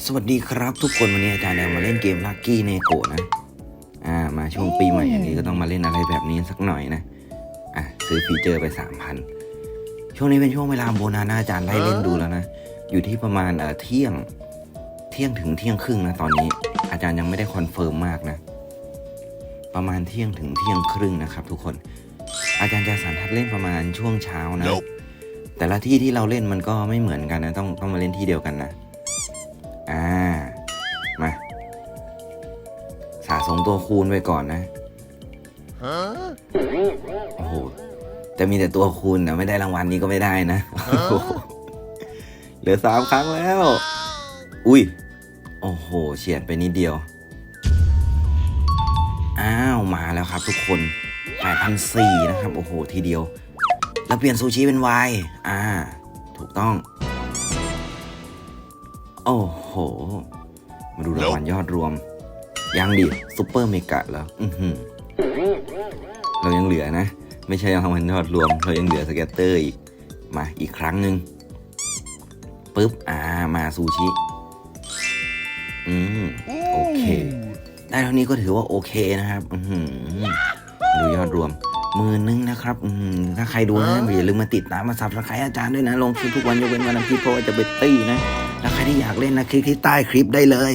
สวัสดีครับทุกคนวันนี้อาจารย์แดงมาเล่นเกมลักกี้เนโกะนะ อ่ามาช่วงปีใหม่อย่างนี้ก็ต้องมาเล่นอะไรแบบนี้สักหน่อยนะ อะซื้อฟีเจอร์ไปสามพันช่วงนี้เป็นช่วงเวลาโบนัสนะอาจารย์ไล่เล่นดูแล้วนะ อยู่ที่ประมาณเอ่อเที่ยง เที่ยงถึงเที่ยงครึ่งนะตอนนี้ อาจารย์ยังไม่ได้คอนเฟิร์มมากนะ ประมาณเที่ยงถึงเที่ยงครึ่งนะครับ ทุกคน อาจารย์จะสันทัดเล่นประมาณช่วงเช้านะ Nope แต่ละที่ที่เราเล่นมันก็ไม่เหมือนกันนะ ต้องต้องมาเล่นที่เดียวกันนะ อ่า มา สะสมตัวคูณไว้ก่อนนะ Huh? โอ้โหจะมีแต่ตัวคูณแต่ไม่ได้รางวัลนี้ก็ไม่ได้นะ เหลือสามครั้งแล้ว อุ้ย โอ้โห เฉียดไปนิดเดียว อ้าว มาแล้วครับทุกคน8,004นะครับ โอ้โห ทีเดียว แล้วเปลี่ยนซูชิเป็นไวน์อ่า ถูกต้อง โอ้โห มาดูรางวัลยอดรวม ยังดิซุปเปอร์เมกะเหรออือหือเรายังเหลือนะ ไม่ใช่รางวัลยอดรวม เรายังเหลือสเก็ตเตอร์อีก มาอีกครั้งหนึ่งปุ๊บ อ่า มาซูชิ อืม โอเค ได้เท่านี้ก็ถือว่าโอเคนะครับ อือหือดูยอดรวมหมือนึงนะครับ อืมถ้าใครดูนะอย่าลืมมาติดตามมาซับสไครต์อาจารย์ด้วยนะ ลงคลิปทุกวันยกเว้นวันอาทิตย์เพราะว่าจะไปตี้นะ ถ้าใครที่อยากเล่นนะคลิกที่ใต้คลิปได้เลย